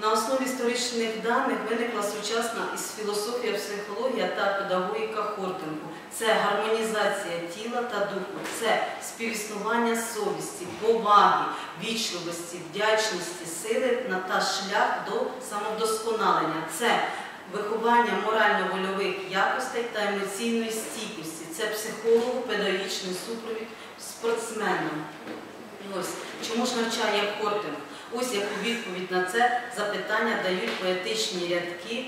На основі історичних даних виникла сучасна із філософія, психологія та педагогіка Хортингу. Це гармонізація тіла та духу, це співіснування совісті, поваги, вічливості, вдячності, сили та шлях до самовдосконалення. Це виховання морально-вольових якостей та емоційної стійкості. Це психолого-педагогічний супровід спортсменам. І Ось чому ж навчає Хортинг? Ось яку відповідь на це запитання дають поетичні рядки,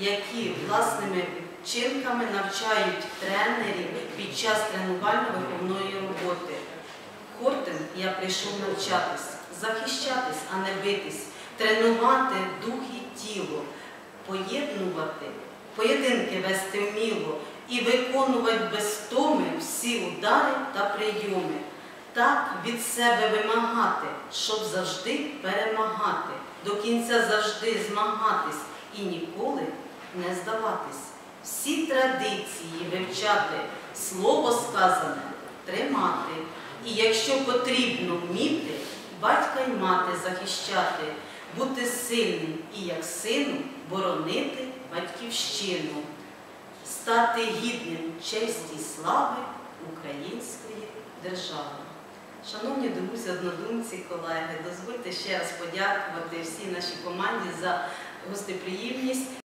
які власними вчинками навчають тренерів під час тренувально-виховної роботи. Хортинг я прийшов навчатись, захищатись, а не битись, тренувати дух і тіло, поєднувати, поєдинки вести вміло і виконувати без втоми всі удари та прийоми. Так від себе вимагати, щоб завжди перемагати, до кінця завжди змагатись і ніколи не здаватись. Всі традиції вивчати, слово сказане тримати. І якщо потрібно вміти, батька й мати захищати, бути сильним і як сину боронити батьківщину, стати гідним честі слави української держави. Шановні друзі, однодумці, колеги, дозвольте ще раз подякувати всій нашій команді за гостеприємність.